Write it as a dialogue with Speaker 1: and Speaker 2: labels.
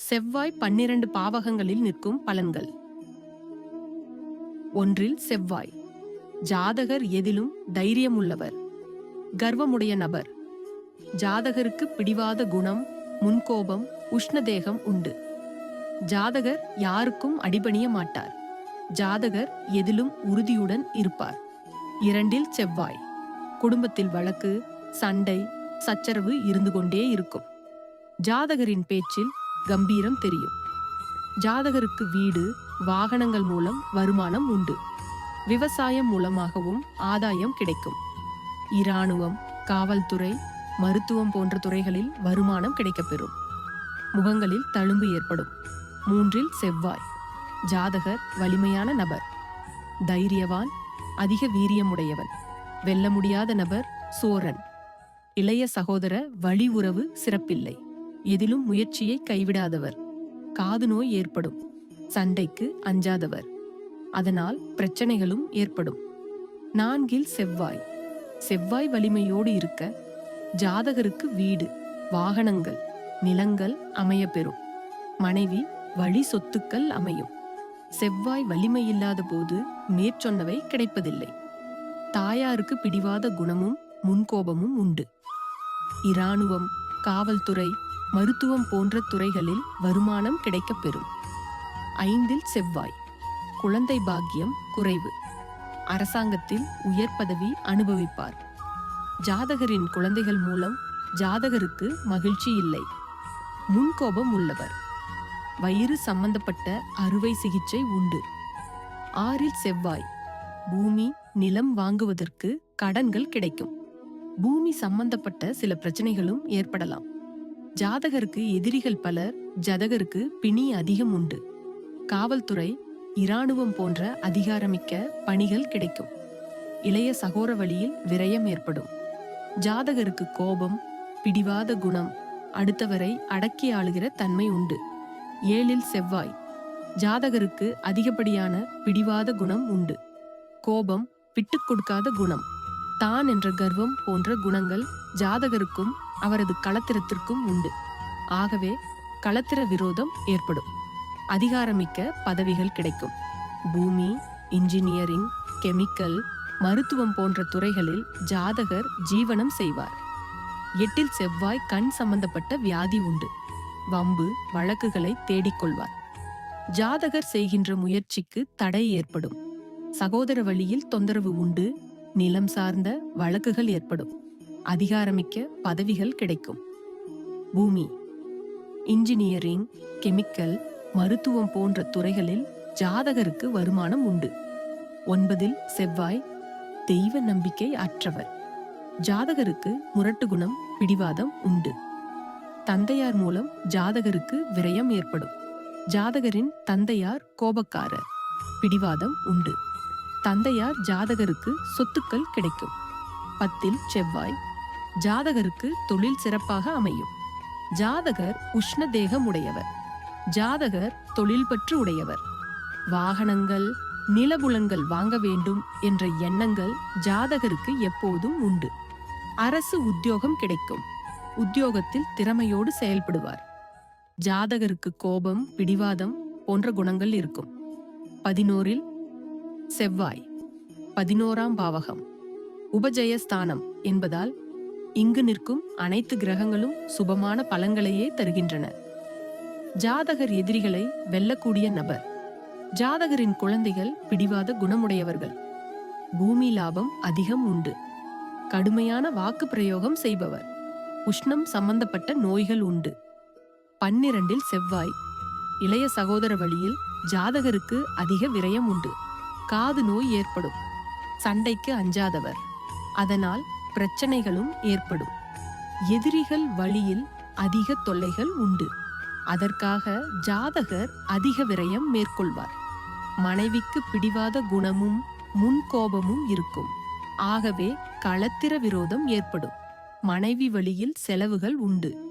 Speaker 1: செவ்வாய் பன்னிரண்டு பாவகங்களில் நிற்கும் பலன்கள். ஒன்றில் செவ்வாய். ஜாதகர் எதிலும் தைரியமுள்ளவர். கர்வமுடைய நபர். ஜாதகருக்கு பிடிவாத குணம் முன்கோபம் உஷ்ணதேகம் உண்டு. ஜாதகர் யாருக்கும் அடிபணிய மாட்டார். ஜாதகர் எதிலும் உறுதியுடன் இருப்பார். இரண்டில் செவ்வாய். குடும்பத்தில் வழக்கு சண்டை சச்சரவு இருந்து கொண்டே இருக்கும். ஜாதகரின் பேச்சில் கம்பீரம் தெரியும். ஜாதகருக்கு வீடு வாகனங்கள் மூலம் வருமானம் உண்டு. விவசாயம் மூலமாகவும் ஆதாயம் கிடைக்கும். இராணுவம் காவல்துறை மருத்துவம் போன்ற துறைகளில் வருமானம் கிடைக்கப்பெறும். முகங்களில் தழும்பு ஏற்படும். மூன்றில் செவ்வாய். ஜாதகர் வலிமையான நபர். தைரியவான் அதிக வீரியமுடையவன். வெல்ல முடியாத நபர் சோரன். இளைய சகோதர வழி உறவு சிறப்பில்லை. எதிலும் முயற்சியை கைவிடாதவர். காது நோய் ஏற்படும். சண்டைக்கு அஞ்சாதவர். அதனால் பிரச்சனைகளும் ஏற்படும். நான்கில் செவ்வாய். செவ்வாய் வலிமையோடு இருக்க ஜாதகருக்கு வீடு வாகனங்கள் நிலங்கள் அமையப்பெறும். மனைவி வழி சொத்துக்கள் அமையும். செவ்வாய் வலிமை இல்லாத போது மேற்சொன்னவை கிடைப்பதில்லை. தாயாருக்கு பிடிவாத குணமும் முன்கோபமும் உண்டு. இராணுவம் காவல்துறை மருத்துவம் போன்ற துறைகளில் வருமானம் கிடைக்கப்பெறும். ஐந்தில் செவ்வாய். குழந்தை பாக்கியம் குறைவு. அரசாங்கத்தில் உயர் பதவி அனுபவிப்பார். ஜாதகரின் குழந்தைகள் மூலம் ஜாதகருக்கு மகிழ்ச்சி இல்லை. முன்கோபம் உள்ளவர். வயிறு சம்பந்தப்பட்ட அறுவை சிகிச்சை உண்டு. ஆறில் செவ்வாய். பூமி நிலம் வாங்குவதற்கு கடன்கள் கிடைக்கும். பூமி சம்பந்தப்பட்ட சில பிரச்சனைகளும் ஏற்படலாம். ஜாதகருக்கு எதிரிகள் பலர் ஜதகருக்கு பிணி அதிகம் உண்டு. காவல்துறை இராணுவம் போன்ற அதிகாரமிக்க பணிகள் கிடைக்கும். இளைய சகோர வழியில் விரயம் ஏற்படும். ஜாதகருக்கு கோபம் பிடிவாத குணம் அடுத்தவரை அடக்கி ஆளுகிற தன்மை உண்டு. ஏழில் செவ்வாய். ஜாதகருக்கு அதிகப்படியான பிடிவாத குணம் உண்டு. கோபம் விட்டுக் கொடுக்காத குணம். தான் என்ற கர்வம் போன்ற குணங்கள் ஜாதகருக்கும் அவரது களத்திரத்திற்கும் உண்டு. ஆகவே களத்திர விரோதம் ஏற்படும். அதிகாரமிக்க பதவிகள் கிடைக்கும். பூமி இன்ஜினியரிங் கெமிக்கல் மருத்துவம் போன்ற துறைகளில் ஜாதகர் ஜீவனம் செய்வார். எட்டில் செவ்வாய் கண் சம்பந்தப்பட்ட வியாதி உண்டு. வம்பு வழக்குகளை தேடிக்கொள்வார். ஜாதகர் செய்கின்ற முயற்சிக்கு தடை ஏற்படும். சகோதர வழியில் தொந்தரவு உண்டு. நிலம் சார்ந்த வழக்குகள் ஏற்படும். அதிகாரமிக்க பதவிகள் கிடைக்கும். பூமி. இன்ஜினியரிங் கெமிக்கல் மருத்துவம் போன்ற துறைகளில் ஜாதகருக்கு வருமானம் உண்டு. ஒன்பதில் செவ்வாய் தெய்வ நம்பிக்கை அற்றவர். ஜாதகருக்கு முரட்டு குணம் பிடிவாதம் உண்டு. தந்தையார் மூலம் ஜாதகருக்கு விரயம் ஏற்படும். ஜாதகரின் தந்தையார் கோபக்காரர் பிடிவாதம் உண்டு. தந்தையார் ஜாதகருக்கு சொத்துக்கள் கிடைக்கும். பத்தில் செவ்வாய் ஜாதகருக்கு தொழில் சிறப்பாக அமையும். ஜாதகர் உஷ்ண தேகம் உடையவர். ஜாதகர் தொழில் பற்று உடையவர். வாகனங்கள் நிலபுலங்கள் வாங்க வேண்டும் என்ற எண்ணங்கள் ஜாதகருக்கு எப்போதும் உண்டு. அரசு உத்தியோகம் கிடைக்கும். உத்தியோகத்தில் திறமையோடு செயல்படுவார். ஜாதகருக்கு கோபம் பிடிவாதம் போன்ற குணங்கள் இருக்கும். பதினோரில் செவ்வாய். பதினோராம் பாவகம். உபஜயஸ்தானம் என்பதால் இங்கு நிற்கும் அனைத்து கிரகங்களும் சுபமான பலன்களையே தருகின்றன. ஜாதகர் எதிரிகளை வெல்லக்கூடிய நபர். ஜாதகரின் குழந்தைகள் பிடிவாத குணமுடையவர்கள். பூமி லாபம் அதிகம் உண்டு. கடுமையான வாக்கு பிரயோகம் செய்பவர். உஷ்ணம் சம்பந்தப்பட்ட நோய்கள் உண்டு. பன்னிரண்டில் செவ்வாய். இளைய சகோதர வழியில் ஜாதகருக்கு அதிக விரயம் உண்டு. காது நோய் ஏற்படும். சண்டைக்கு அஞ்சாதவர். அதனால் பிரச்சனைகளும் ஏற்படும். எதிரிகள் வழியில் அதிக தொல்லைகள் உண்டு. அதற்காக ஜாதகர் அதிக விரயம் மேற்கொள்வார். மனைவிக்கு பிடிவாத குணமும் முன்கோபமும் இருக்கும். ஆகவே களத்திர விரோதம் ஏற்படும். மனைவி வழியில் செலவுகள் உண்டு.